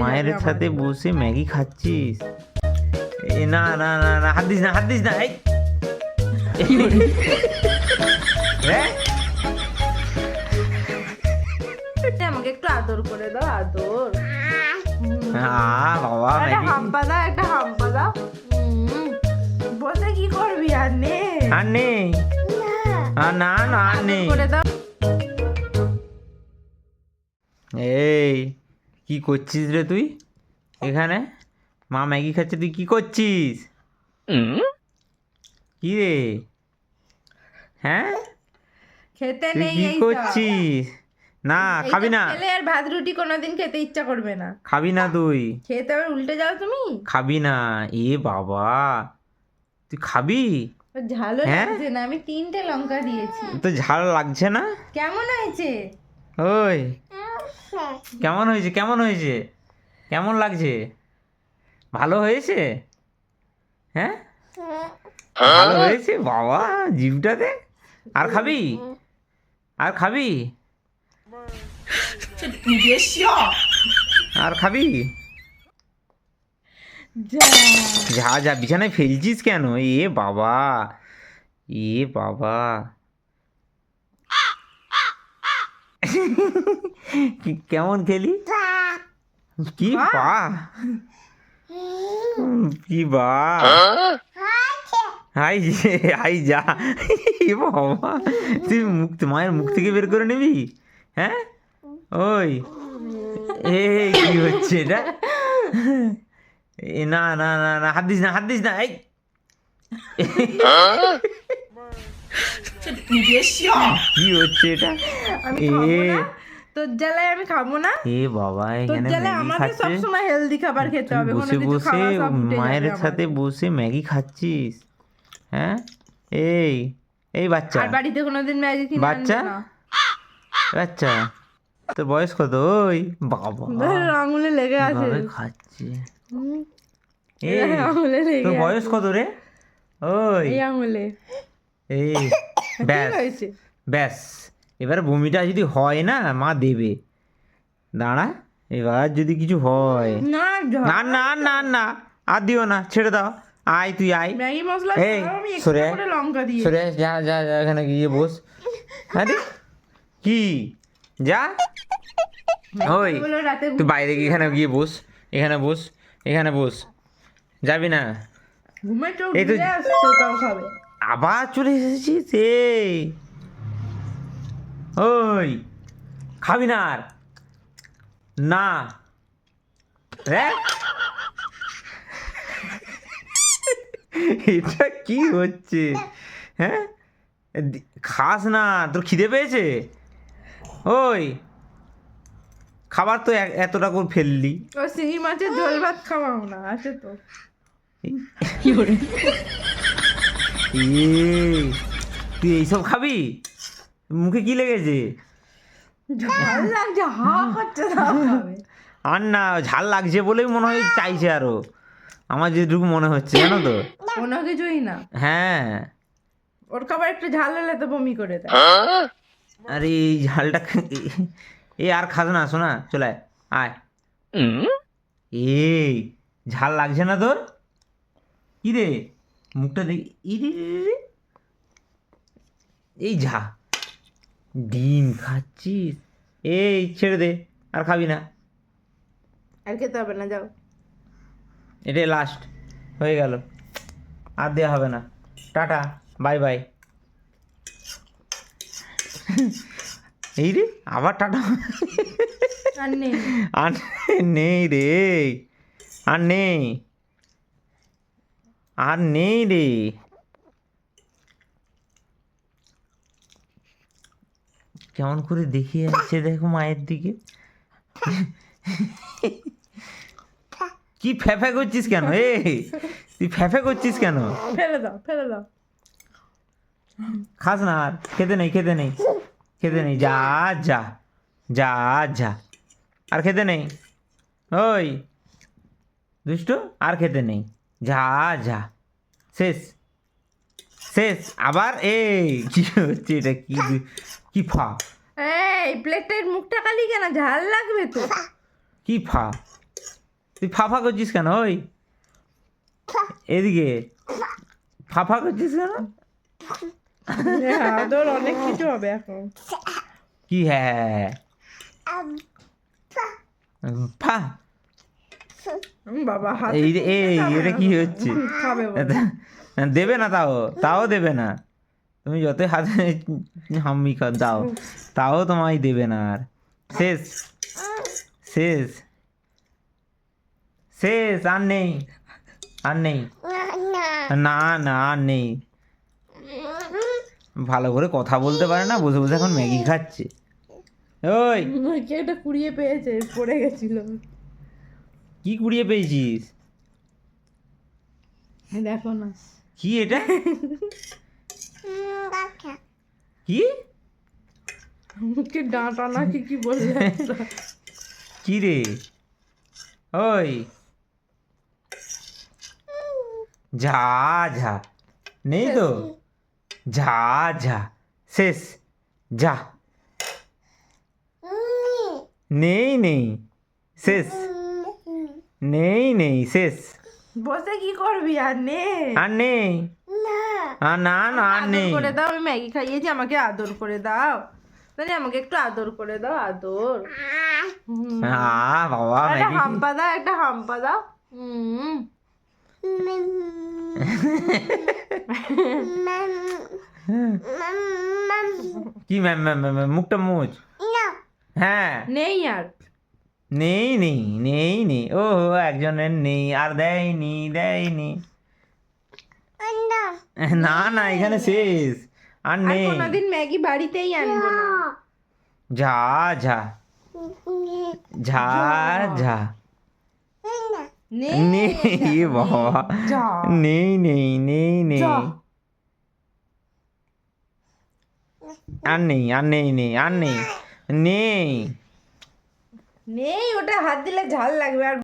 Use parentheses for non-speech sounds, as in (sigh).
মায়ের সাথে বসে ম্যাগি খাচ্ছিস? না না না না হাত দিস না হাত দিস না (laughs) হ্যাঁ? আমাকে একটু আদর করে দাও আদর। বাবা হাম্পা দাও একটা হাম্পা দাও। বসে কি করবি আর নে। আর আর না না আর নেই করে দাও। এই কি করছিস রে তুই? এখানে? মা ম্যাগি খাচ্ছে তুই কি করছিস? কি রে? হ্যাঁ? খেতে নেই কি করছিস? না খাবি না। খেলে আর ভাত রুটি কোনোদিন খেতে ইচ্ছা করবে না। খাবি না তুই। খেতে আবার উল্টে যাও তুমি। খাবি না। এ বাবা। তুই খাবি? ঝালও হ্যাঁ? লাগছে না আমি তিনটে লঙ্কা দিয়েছি। তো ঝাল লাগছে না? কেমন হয়েছে? ওই। কেমন হয়েছে? কেমন হয়েছে? কেমন লাগছে? ভালো হয়েছে? হ্যাঁ? ভালো হয়েছে? বাবা, জিভটাতে? আর খাবি? আর খাবি? আর খাবি? যা যা, বিছানায় ফেলছিস কেন? এ বাবা এ বাবা। কেমন খেলি? কি বা কি বা হাই হাই যা। বাবা তুই মুখ মায়ের মুখ থেকে বের করে নিবি? হ্যাঁ? ওই। এ কি হচ্ছে এটা? না না না না হাত দিস না হাত দিস না এই। কি হচ্ছে এটা? আমি এ তোর জ্বালায় আমি খাব না? এ বাবা তোর জ্বালায় আমাকে সবসময় হেলদি খাবার খেতে হবে বসে বসে মায়ের সাথে বসে ম্যাগি খাচ্ছিস? হ্যাঁ? এই এই বাচ্চা। আর বাড়িতে কোনোদিন ম্যাগি কিনে বাচ্চা? বাচ্চা তোর বয়স কত? ওই বাবা। আঙুলে লেগে আছে। খাচ্ছে? এই এই আঙুলে লেগে তোর বয়স কত রে? ওই। এই আঙুলে। এই (laughs) ব্যাস। ব্যাস। এবার বমিটা যদি হয় না মা দেবে। দাঁড়া এবার যদি কিছু হয়। না না না না আর দিও না ছেড়ে দাও। আয় তুই আয়। ম্যাগি মশলা এই, সরে লঙ্কা দিয়ে সরে যা যা যা এখানে গিয়ে বস। আরে কি? যা। ওই তুই বাইরে গিয়ে এখানে গিয়ে বস এখানে বস এখানে বস। যাবি না? এই তো- আবার চলে এসেছিস? এই। ওই খাবি না। আর না (laughs) এটা কি হচ্ছে? হ্যাঁ? খাস না তোর খিদে পেয়েছে? ওই খাবার তো এতটা করে ফেললি। ও শিঙি মাছের ঝোল ভাত খাওয়াও না আছে তো। এই, তুই এইসব খাবি? মুখে কি লেগেছে? ঝাল লাগছে হা করছে আর না ঝাল লাগছে বলেই মনে হয় চাইছে আরও। আমার যেটুকু মনে হচ্ছে জানো তো? কোনো কিছুই না। হ্যাঁ। ওর খাবার একটু ঝাল হলে তো বমি করে দেয়। আরে এই ঝালটা এই আর খাস না শোনা চলে আয়। এই ঝাল লাগছে না তোর? কি রে? মুখটা দেখি ইরে। এই ঝা ডিম খাচ্ছিস? এই ছেড়ে দে আর খাবি না। আর খেতে হবে না যাও। এটাই লাস্ট হয়ে গেল। আর দেওয়া হবে না। টাটা বাই বাই এই রে আবার টাটা। আর নেই রে আর নেই। আর নেই রে। কেমন করে দেখিয়ে আসছে দেখো মায়ের দিকে? কি ফ্যাফে করছিস কেন? এ তুই ফ্যাফে করছিস কেন? ফেলে দাও ফেলে দাও। খাস না আর খেতে নেই খেতে নেই খেতে নেই যা যা যা যা আর খেতে নেই। ওই দুষ্টু আর খেতে নেই। যা যা শেষ। শেষ আবার এই কি হচ্ছে এটা? কি কি ফা? এই প্লেটটার মুখটা কালি কেন? ঝাল লাগবে তো। কি ফা? তুই ফাফা করছিস কেন? ওই। এদিকে। ফাফা করছিস কেন? আদর অনেক কিছু হবে এখন। কি হ্যাঁ? ফা। বাবা এই এটা কি হচ্ছে। দেবে না তাও তাও দেবে না। তুমি যতই হাতে হাম্মি দাও। তাও তোমায় দেবে না আর। শেষ। শেষ। শেষ আর নেই। আর নেই। না না আর নেই। ভালো করে কথা বলতে পারে না বসে বসে এখন ম্যাগি খাচ্ছে। ওই। এটা কুড়িয়ে পেয়েছে পড়ে গেছিল। কি কুড়িয়ে পেয়েছিস? এই দেখো না। কি এটা কি মুখে ডাঁটা না কি কি বললে একটা। কি রে ওই ঝা ঝা নেই তো ঝা ঝা শেষ যা নেই নেই শেষ নেই নেই শেষ বসে কি করবি আর নে আর নেই? আর না না আর নেই। করে দাও আমি ম্যাগি খাইয়েছি আমাকে আদর করে দাও। তাহলে আমাকে একটু আদর করে দাও আদর। আ বাবা একটা ম্যাগি হাম্পা দাও একটা হাম্পা দাও। হুম। কি ম্যাম ম্যাম ম্যাম মুখটা মুচ হ্যাঁ। নেই আর। নেই নেই নেই নেই। ও একজনের নেই আর দেয়নি দেয়নি। না না এখানে শেষ। আর নেই। কোনোদিন ম্যাগি বাড়িতেই আনব না। ঝা ঝা ঝা ঝা নেই নেই বাবা। নেই নেই নেই নেই। আর নেই আর নেই নেই আর নেই। নেই। নেই ওটা হাত দিলে ঝাল লাগবে আর